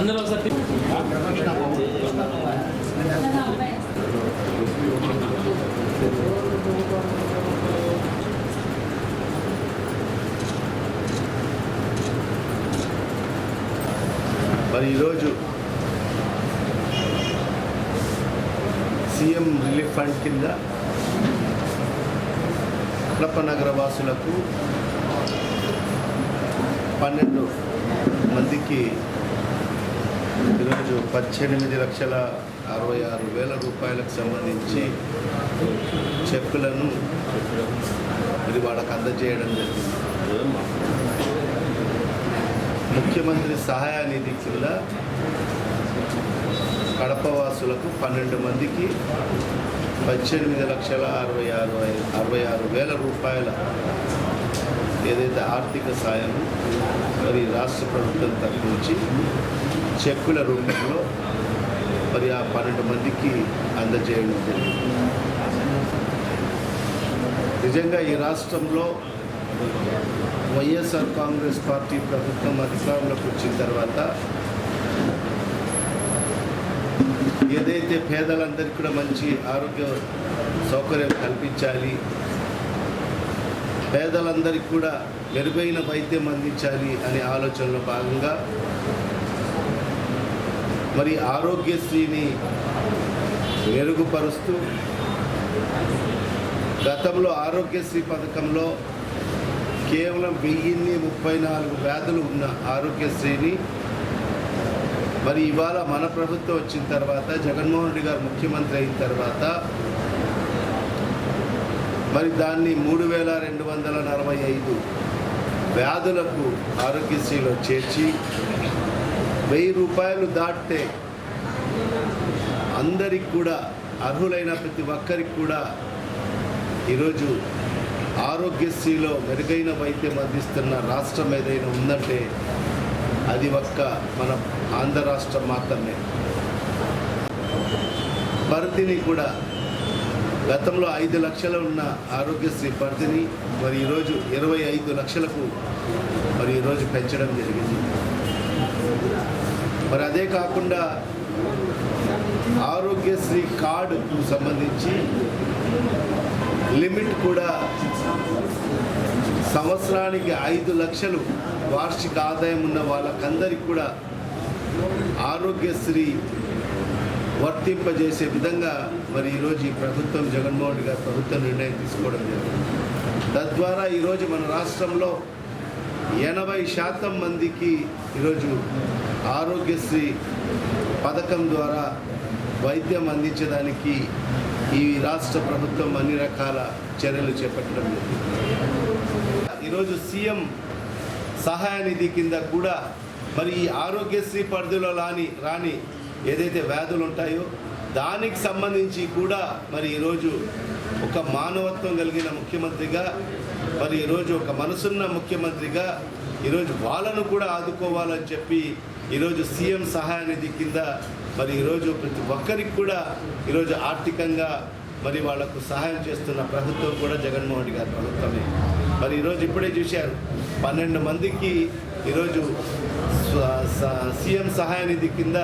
అందులో మరి ఈరోజు సీఎం రిలీఫ్ ఫండ్ కింద కడప నగర వాసులకు పన్నెండు మందికి ఈరోజు పద్దెనిమిది లక్షల అరవై ఆరు వేల రూపాయలకు సంబంధించి చెక్కులను ఇది వాళ్ళకు అందజేయడం జరిగింది. ముఖ్యమంత్రి సహాయ నిధి కింద కడప వాసులకు పన్నెండు మందికి పద్దెనిమిది లక్షల అరవై ఆరు అరవై ఆరు వేల రూపాయల ఏదైతే ఆర్థిక సాయం మరి రాష్ట్ర ప్రభుత్వం తరఫు నుంచి చెక్కుల రూపంలో మరి ఆ పన్నెండు మందికి అందజేయడం జరిగింది. నిజంగా ఈ రాష్ట్రంలో వైఎస్ఆర్ కాంగ్రెస్ పార్టీ ప్రభుత్వం అధికారంలోకి వచ్చిన తర్వాత ఏదైతే పేదలందరికీ కూడా మంచి ఆరోగ్య సౌకర్యం కల్పించాలి పేదలందరికీ కూడా మెరుగైన వైద్యం అందించాలి అనే ఆలోచనలో భాగంగా మరి ఆరోగ్యశ్రీని మెరుగుపరుస్తూ గతంలో ఆరోగ్యశ్రీ పథకంలో కేవలం వెయ్యిన్ని ముప్పై నాలుగు వ్యాధులు ఉన్న ఆరోగ్యశ్రీని మరి ఇవాళ మన ప్రభుత్వం వచ్చిన తర్వాత జగన్మోహన్ రెడ్డి గారు ముఖ్యమంత్రి అయిన తర్వాత మరి దాన్ని మూడు వేల రెండు వందల నలభై ఐదు వ్యాధులకు ఆరోగ్యశ్రీలో చేర్చి వెయ్యి రూపాయలు దాటితే అందరికి కూడా అర్హులైన ప్రతి ఒక్కరికి కూడా ఈరోజు ఆరోగ్యశ్రీలో మెరుగైన వైద్యం అందిస్తున్న రాష్ట్రం ఏదైనా ఉందంటే అది ఒక్క మన ఆంధ్ర రాష్ట్రం మాత్రమే. పరిధిని కూడా గతంలో ఐదు లక్షలు ఉన్న ఆరోగ్యశ్రీ పరిధిని మరి ఈరోజు ఇరవై ఐదు లక్షలకు మరి ఈరోజు పెంచడం జరిగింది. మరి అదే కాకుండా ఆరోగ్యశ్రీ కార్డుకు సంబంధించి లిమిట్ కూడా సంవత్సరానికి ఐదు లక్షలు వార్షిక ఆదాయం ఉన్న వాళ్ళకందరికి కూడా ఆరోగ్యశ్రీ వర్తింపజేసే విధంగా మరి ఈరోజు ఈ ప్రభుత్వం జగన్మోహన్ రెడ్డి గారి ప్రభుత్వం నిర్ణయం తీసుకోవడం జరిగింది. తద్వారా ఈరోజు మన రాష్ట్రంలో ఎనభై శాతం మందికి ఈరోజు ఆరోగ్యశ్రీ పథకం ద్వారా వైద్యం అందించడానికి ఈ రాష్ట్ర ప్రభుత్వం అన్ని రకాల చర్యలు చేపట్టడం జరిగింది. ఈరోజు సీఎం సహాయ నిధి కింద కూడా మరి ఈ ఆరోగ్యశ్రీ పరిధిలో రాని రాని ఏదైతే వ్యాధులు ఉంటాయో దానికి సంబంధించి కూడా మరి ఈరోజు ఒక మానవత్వం కలిగిన ముఖ్యమంత్రిగా మరి ఈరోజు ఒక మనసున్న ముఖ్యమంత్రిగా ఈరోజు వాళ్ళను కూడా ఆదుకోవాలని చెప్పి ఈరోజు సీఎం సహాయ నిధి కింద మరి ఈరోజు ప్రతి ఒక్కరికి కూడా ఈరోజు ఆర్థికంగా మరి వాళ్ళకు సహాయం చేస్తున్న ప్రభుత్వం కూడా జగన్మోహన్ రెడ్డి గారి ప్రభుత్వమే. మరి ఈరోజు ఇప్పుడే చూశారు పన్నెండు మందికి ఈరోజు సీఎం సహాయ నిధి కింద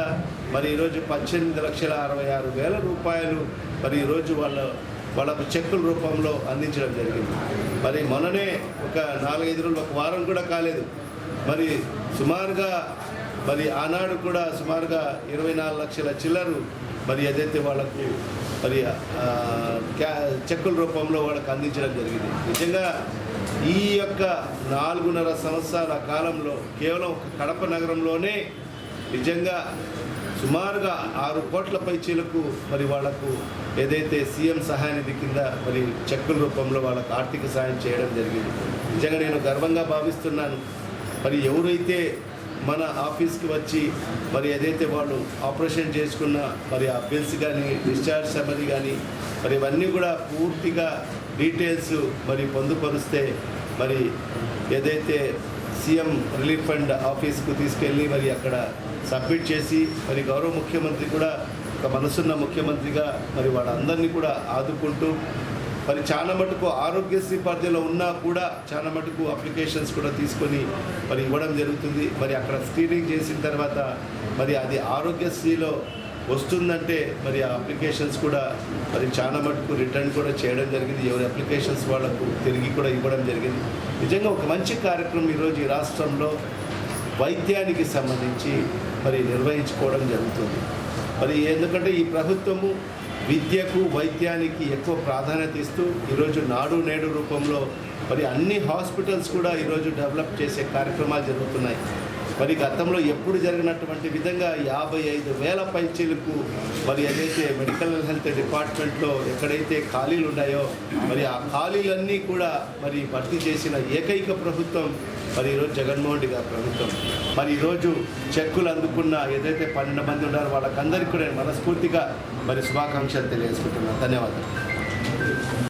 మరి ఈరోజు పద్దెనిమిది లక్షల అరవై ఆరు వేల రూపాయలు మరి ఈరోజు వాళ్ళ వాళ్ళకు చెక్కుల రూపంలో అందించడం జరిగింది. మరి మొన్ననే ఒక నాలుగైదు రోజులు ఒక వారం కూడా కాలేదు. మరి సుమారుగా మరి ఆనాడు కూడా సుమారుగా ఇరవై నాలుగు లక్షల చిల్లరు మరి ఏదైతే వాళ్ళకు మరి క్యా చెక్కుల రూపంలో వాళ్ళకు అందించడం జరిగింది. నిజంగా ఈ యొక్క నాలుగున్నర సంవత్సరాల కాలంలో కేవలం ఒక కడప నగరంలోనే నిజంగా సుమారుగా ఆరు కోట్ల పైచీలకు మరి వాళ్ళకు ఏదైతే సీఎం సహాయ నిధి కింద మరి చెక్కుల రూపంలో వాళ్ళకు ఆర్థిక సాయం చేయడం జరిగింది. నిజంగా నేను గర్వంగా భావిస్తున్నాను. మరి ఎవరైతే మన ఆఫీస్కి వచ్చి మరి ఏదైతే వాళ్ళు ఆపరేషన్ చేసుకున్న మరి ఆ బిల్స్ కానీ డిశ్చార్జ్ సమరీ కానీ మరి ఇవన్నీ కూడా పూర్తిగా డీటెయిల్స్ మరి పొందుపరిస్తే మరి ఏదైతే సీఎం రిలీఫ్ ఫండ్ ఆఫీస్కు తీసుకెళ్ళి మరి అక్కడ సబ్మిట్ చేసి మరి గౌరవ ముఖ్యమంత్రి కూడా ఒక మనసున్న ముఖ్యమంత్రిగా మరి వాళ్ళందరినీ కూడా ఆదుకుంటూ మరి చాలా మటుకు ఆరోగ్యశ్రీ పరిధిలో ఉన్నా కూడా చాలా మటుకు అప్లికేషన్స్ కూడా తీసుకొని మరి ఇవ్వడం జరుగుతుంది. మరి అక్కడ స్క్రీనింగ్ చేసిన తర్వాత మరి అది ఆరోగ్యశ్రీలో వస్తుందంటే మరి ఆ అప్లికేషన్స్ కూడా మరి చాలా మటుకు రిటర్న్ కూడా చేయడం జరిగింది. ఎవరి అప్లికేషన్స్ వాళ్ళకు తిరిగి కూడా ఇవ్వడం జరిగింది. నిజంగా ఒక మంచి కార్యక్రమం ఈరోజు ఈ రాష్ట్రంలో వైద్యానికి సంబంధించి మరి నిర్వహించుకోవడం జరుగుతుంది. మరి ఎందుకంటే ఈ ప్రభుత్వము విద్యకు వైద్యానికి ఎక్కువ ప్రాధాన్యత ఇస్తూ ఈరోజు నాడు నేడు రూపంలో మరి అన్ని హాస్పిటల్స్ కూడా ఈరోజు డెవలప్ చేసే కార్యక్రమాలు జరుగుతున్నాయి. మరి గతంలో ఎప్పుడు జరిగినటువంటి విధంగా యాభై ఐదు వేల పైచీలకు మరి ఏదైతే మెడికల్ హెల్త్ డిపార్ట్మెంట్లో ఎక్కడైతే ఖాళీలు ఉన్నాయో మరి ఆ ఖాళీలన్నీ కూడా మరి భర్తీ చేసిన ఏకైక ప్రభుత్వం మరి ఈరోజు జగన్మోహన్ రెడ్డి గారి ప్రభుత్వం. మరి ఈరోజు చెక్కులు అందుకున్న ఏదైతే పన్నెండు మంది ఉన్నారో వాళ్ళకందరికీ కూడా నేను మనస్ఫూర్తిగా మరి శుభాకాంక్షలు తెలియజేసుకుంటున్నాను. ధన్యవాదాలు.